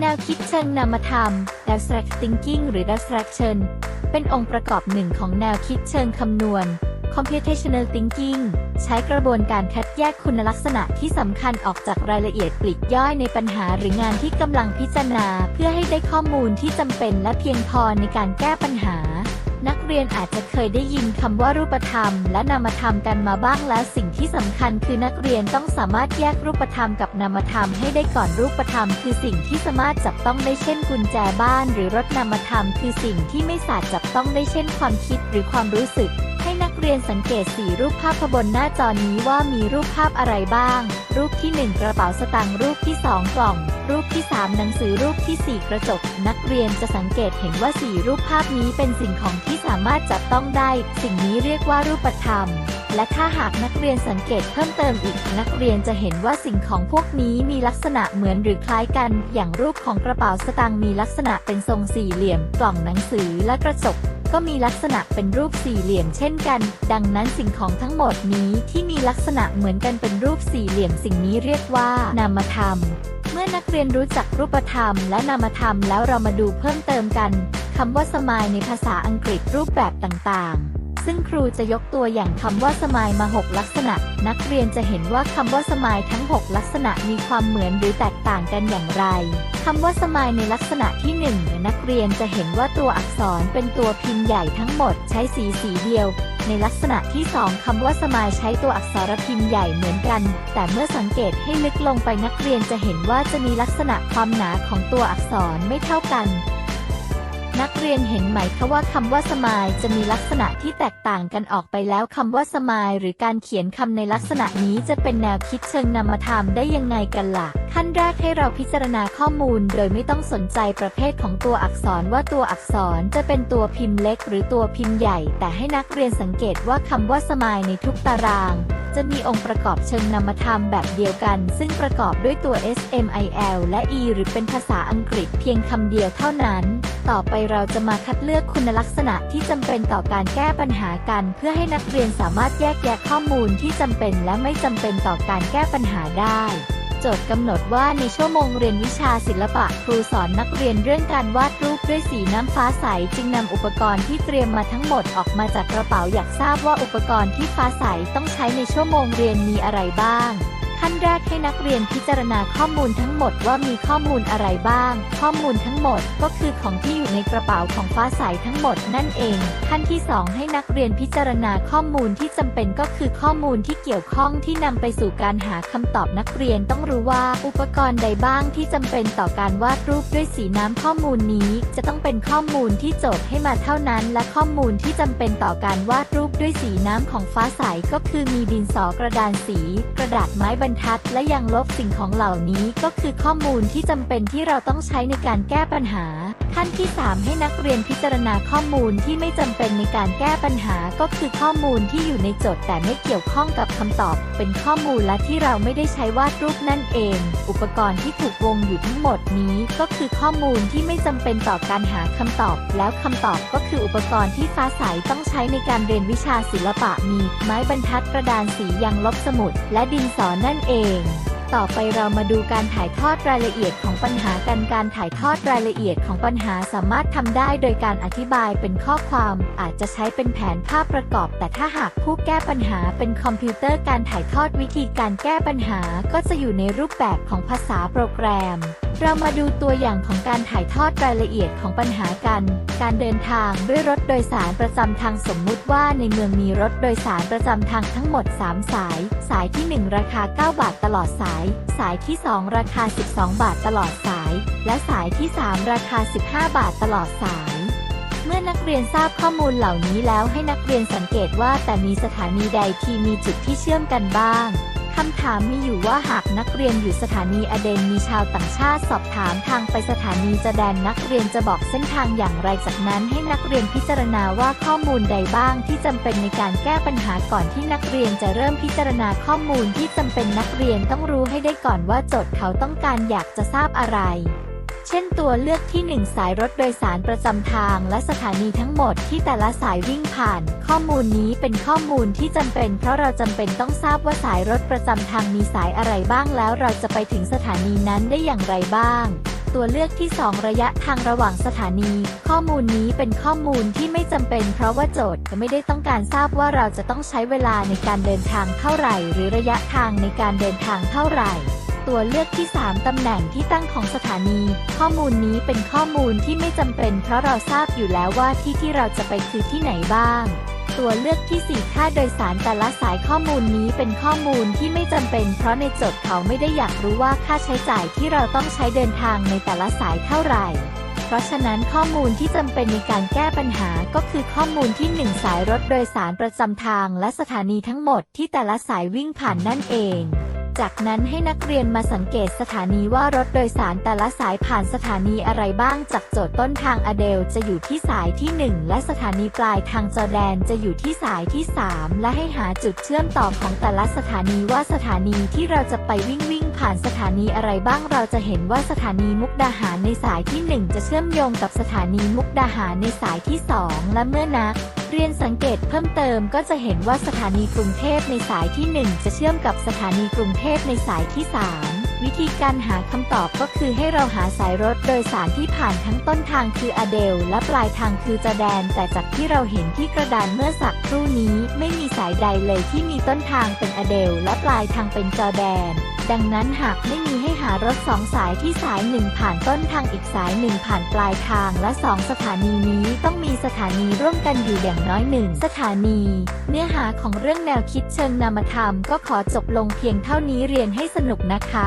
แนวคิดเชิงนามธรรม abstract thinking หรือ abstraction เป็นองค์ประกอบหนึ่งของแนวคิดเชิงคำนวณ computational thinking ใช้กระบวนการคัดแยกคุณลักษณะที่สำคัญออกจากรายละเอียดปลีกย่อยในปัญหาหรืองานที่กำลังพิจารณา เพื่อให้ได้ข้อมูลที่จำเป็นและเพียงพอในการแก้ปัญหา นักเรียนอาจจะเคยได้ยินคำว่ารูปธรรม และนามธรรมกันมาบ้างแล้วสิ่งที่สำคัญคือนักเรียนต้องสามารถแยกรูปธรรมกับนามธรรมให้ได้ก่อนรูปธรรม คือสิ่งที่สามารถจับต้องได้เช่นกุญแจบ้าน หรือรถนามธรรม คือสิ่งที่ไม่สามารถจับต้องได้เช่นความคิดหรือความรู้สึก ให้นักเรียนสังเกตสีรูปภาพบนหน้าจอนี้ว่ามีรูปภาพอะไรบ้าง รูปที่ 1 กระเป๋าสตางค์รูปที่ 2 กล่อง รูปที่ 3 หนังสือรูปที่ 4 กระจก นักเรียนจะสังเกตเห็นว่าสีรูปภาพนี้เป็นสิ่งของที่สามารถจับต้องได้ สิ่งนี้เรียกว่ารูปธรรม และถ้าหากนักเรียนสังเกตเพิ่มเติมอีก นักเรียนจะเห็นว่าสิ่งของพวกนี้มีลักษณะเหมือนหรือคล้ายกัน อย่างรูปของกระเป๋าสตางค์มีลักษณะเป็นทรงสี่เหลี่ยม กล่องหนังสือและกระจก ก็มีลักษณะเป็นรูปสี่เหลี่ยมเช่นกัน ดังนั้นสิ่งของทั้งหมดนี้ที่มีลักษณะเหมือนกันเป็นรูปสี่เหลี่ยมสิ่งนี้เรียกว่านามธรรม เมื่อนักเรียนรู้จักรูปธรรมและนามธรรมแล้วเรามาดูเพิ่มเติมกันคำว่าสมายในภาษาอังกฤษรูปแบบต่างๆ ซึ่งครูจะยกตัวอย่างคำว่าสมายมา 6 ลักษณะ นักเรียนจะเห็นว่าคำว่าสมายทั้ง 6 ลักษณะมีความเหมือนหรือแตกต่างกันอย่างไรคำว่าสมายในลักษณะที่ 1 นักเรียนจะเห็นว่าตัวอักษรเป็นตัวพิมพ์ใหญ่ทั้งหมดใช้สีสีเดียว ในลักษณะที่ 2คำว่าสมายใช้ตัวอักษรพิมพ์ใหญ่เหมือนกัน แต่เมื่อสังเกตให้ลึกลงไปนักเรียนจะเห็นว่าจะมีลักษณะความหนาของตัวอักษรไม่เท่ากัน นักเรียนเห็นไหมคะว่าคำว่าสมายจะมีลักษณะที่แตกต่างกันออกไปแล้วคำว่าสมายหรือการเขียนคำในลักษณะนี้จะเป็นแนวคิดเชิงนามธรรมได้ยังไงกันล่ะ ขั้นแรกให้เราพิจารณาข้อมูล โดยไม่ต้องสนใจประเภทของตัวอักษรว่าตัวอักษรจะเป็นตัวพิมพ์เล็ก หรือตัวพิมพ์ใหญ่ แต่ให้นักเรียนสังเกตว่าคำว่าสมายในทุกตาราง จะมีองค์ประกอบเชิงนามธรรมแบบเดียวกัน ซึ่งประกอบด้วยตัว S M I L และ E หรือเป็นภาษาอังกฤษเพียงคำเดียวเท่านั้น ต่อไปเราจะมาคัดเลือกคุณลักษณะที่จำเป็นต่อการแก้ปัญหากัน เพื่อให้นักเรียนสามารถแยกแยะข้อมูลที่จำเป็นและไม่จำเป็นต่อการแก้ปัญหาได้ โจทย์กำหนดว่าในชั่วโมงเรียนวิชาศิลปะครูสอนนักเรียนเรื่องการวาดรูปด้วยสีน้ำฟ้าใสจึงนำอุปกรณ์ที่เตรียมมาทั้งหมดออกมาจากกระเป๋าอยากทราบว่าอุปกรณ์ที่ฟ้าใสต้องใช้ในชั่วโมงเรียนมีอะไรบ้าง ขั้นแรกให้นักเรียนพิจารณาข้อมูลทั้งหมดว่ามีข้อมูลอะไรบ้าง ข้อมูลทั้งหมดก็คือของที่อยู่ในกระเป๋าของฟ้าใสทั้งหมดนั่นเอง ขั้นที่ 2 ให้นักเรียนพิจารณาข้อมูลที่จำเป็นก็คือข้อมูลที่เกี่ยวข้องที่นำไปสู่การหาคำตอบนักเรียนต้องรู้ว่าอุปกรณ์ใดบ้างที่จำเป็นต่อการวาดรูปด้วยสีน้ำข้อมูลนี้ จะต้องเป็นข้อมูลที่โจทย์ให้มาเท่านั้น และข้อมูลที่จำเป็นต่อการวาดรูปด้วยสีน้ำของฟ้าใสก็คือมีดินสอกระดานสี กระดาษไม้บรรทัดและยางลบสิ่งของเหล่านี้ก็คือข้อมูลที่จำเป็นที่เราต้องใช้ในการแก้ปัญหา ขั้นที่ 3 ให้นักเรียนพิจารณาข้อมูลที่ไม่จำเป็นในการแก้ปัญหาก็คือข้อมูลที่อยู่ในโจทย์แต่ไม่เกี่ยวข้องกับคำตอบ เป็นข้อมูลและที่เราไม่ได้ใช้วาดรูปนั่นเอง อุปกรณ์ที่ถูกวงอยู่ทั้งหมดนี้ ก็คือข้อมูลที่ไม่จำเป็นต่อการหาคำตอบ แล้วคำตอบก็คืออุปกรณ์ที่ฟ้าใสต้องใช้ในการเรียนวิชาศิลปะมี ไม้บรรทัดกระดานสียางลบสมุด และดินสอนั่นเอง ต่อไปเรามาดูการถ่ายทอดรายละเอียดของปัญหากันการถ่ายทอดรายละเอียดของปัญหาสามารถทำได้โดยการอธิบายเป็นข้อความ อาจจะใช้เป็นแผนภาพประกอบ แต่ถ้าหากผู้แก้ปัญหาเป็นคอมพิวเตอร์การถ่ายทอดวิธีการแก้ปัญหา ก็จะอยู่ในรูปแบบของภาษาโปรแกรม เรามาดูตัวอย่างของการถ่ายทอดรายละเอียดของปัญหากัน การเดินทางด้วยรถโดยสารประจำทางสมมุติว่าในเมืองมีรถโดยสารประจำทางทั้งหมด 3 สาย สายที่ 1 ราคา 9 บาทตลอดสาย สายที่ 2 ราคา 12 บาทตลอดสาย และสายที่ 3 ราคา 15 บาทตลอดสายเมื่อนักเรียนทราบข้อมูลเหล่านี้แล้วให้นักเรียนสังเกตว่าแต่มีสถานีใดที่มีจุดที่เชื่อมกันบ้างำถามมีอยู่ว่าหากนักเรียนอยู่สถานีอเดนมีชาวต่างชาติสอบถามทางไปสถานีจะแดนนักเรียนจะบอกเส้นทางอย่างไรจากนั้นให้นักเรียนพิจารณาว่าข้อมูลใดบ้างที่จำเป็นในการแก้ปัญหาก่อนที่นักเรียนจะเริ่มพิจารณาข้อมูลที่จำเป็นนักเรียนต้องรู้ให้ได้ก่อนว่าโจทย์เขาต้องการอยากจะทราบอะไร เช่นตัวเลือกที่ 1 สายรถโดยสารประจำทางและสถานีทั้งหมดที่แต่ละสายวิ่งผ่าน ข้อมูลนี้เป็นข้อมูลที่จำเป็น เพราะเราจำเป็นต้องทราบว่าสายรถประจำทางมีสายอะไรบ้างแล้วเราจะไปถึงสถานีนั้นได้อย่างไรบ้างตัวเลือกที่ 2 ระยะทางระหว่างสถานี ข้อมูลนี้เป็นข้อมูลที่ไม่จำเป็น เพราะว่าโจทย์ไม่ได้ต้องการทราบว่าเราจะต้องใช้เวลาในการเดินทางเท่าไหร่ หรือระยะทางในการเดินทางเท่าไหร่ ตัวเลือกที่ 3 ตำแหน่งที่ตั้งของสถานี ข้อมูลนี้เป็นข้อมูลที่ไม่จำเป็น เพราะเราทราบอยู่แล้วว่าที่ที่เราจะไปคือที่ไหนบ้าง ตัวเลือกที่ 4 ค่าโดยสารแต่ละสายข้อมูลนี้เป็นข้อมูลที่ไม่จำเป็น เพราะในโจทย์เขาไม่ได้อยากรู้ว่าค่าใช้จ่ายที่เราต้องใช้เดินทางในแต่ละสายเท่าไหร่เพราะฉะนั้นข้อมูลที่จำเป็นในการแก้ปัญหาก็คือข้อมูลที่ 1 สายรถโดยสารประจำทางและสถานีทั้งหมดที่แต่ละสายวิ่งผ่านนั่นเอง จากนั้นให้นักเรียนมาสังเกตสถานีว่ารถโดยสารแต่ละสายผ่านสถานีอะไรบ้าง จากโจทย์ต้นทางอเดลจะอยู่ที่สายที่ 1 และสถานีปลายทางจอแดนจะอยู่ที่สายที่ 3 และให้หาจุดเชื่อมต่อของแต่ละสถานีว่าสถานีที่เราจะไปวิ่งวิ่งผ่านสถานีอะไรบ้างเราจะเห็นว่าสถานีมุกดาหารในสายที่ 1 จะเชื่อมโยงกับสถานีมุกดาหารในสายที่ 2 และเมื่อนัก เรียนสังเกตเพิ่มเติมก็จะเห็นว่าสถานีกรุงเทพในสายที่ 1 จะเชื่อมกับสถานีกรุงเทพในสายที่ 3 วิธีการหาคำตอบก็คือให้เราหาสายรถโดยสารที่ผ่านทั้งต้นทางคืออเดล และปลายทางคือจอแดน แต่จากที่เราเห็นที่กระดานเมื่อสักครู่นี้ ไม่มีสายใดเลยที่มีต้นทางเป็นอเดล และปลายทางเป็นจอแดนดังนั้นหากไม่มีให้หารถสองสายที่สายหนึ่งผ่านต้นทางอีกสายหนึ่งผ่านปลายทางและสองสถานีนี้ต้องมีสถานีร่วมกันอยู่อย่างน้อยหนึ่งสถานี เนื้อหาของเรื่องแนวคิดเชิงนามธรรมก็ขอจบลงเพียงเท่านี้เรียนให้สนุกนะคะ